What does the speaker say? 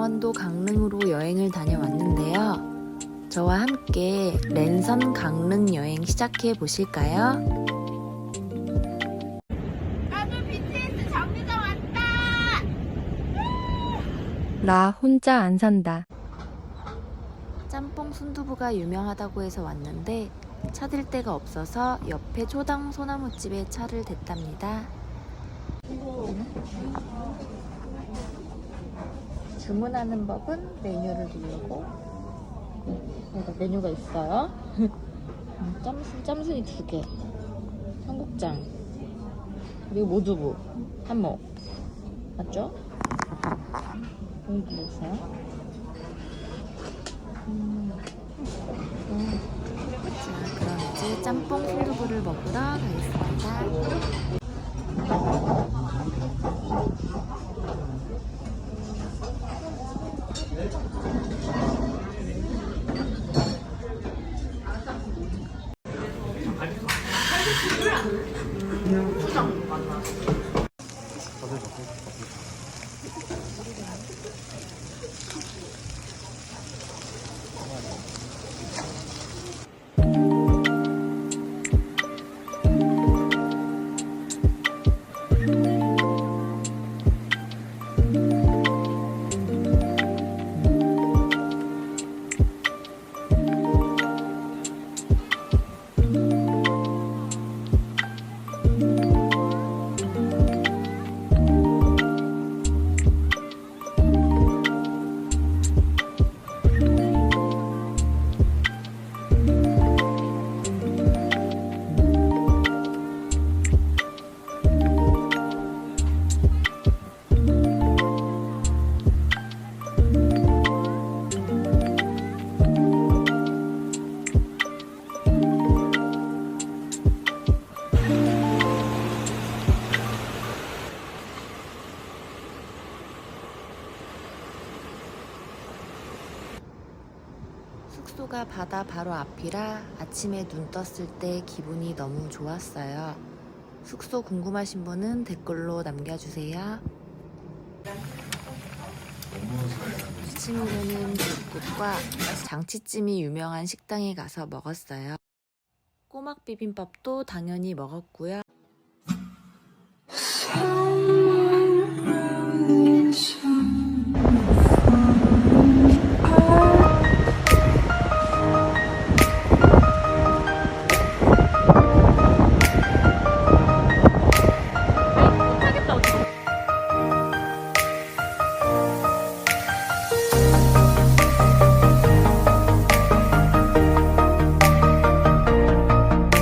강원도 강릉으로 여행을 다녀왔는데요. 저와 함께 랜선 강릉 여행 시작해 보실까요? 나도 BTS 정류장 왔다. 나 혼자 안 산다. 짬뽕 순두부가 유명하다고 해서 왔는데 찾을 데가 없어서 옆에 초당 소나무집에 차를 댔답니다. 주문하는 법은 메뉴를 누르고 여기다 메뉴가 있어요. 음, 짬순, 짬순이 두 개, 청국장, 그리고 모두부, 한몫 맞죠? 여기 누르세요. 자, 그럼 이제 짬뽕 순두부를 먹으러 가겠습니다. Ondan sonra. 숙소가 바다 바로 앞이라 아침에 눈 떴을 때 기분이 너무 좋았어요. 숙소 궁금하신 분은 댓글로 남겨주세요. 아침으로는 불국과 장치찜이 유명한 식당에 가서 먹었어요. 꼬막 비빔밥도 당연히 먹었고요.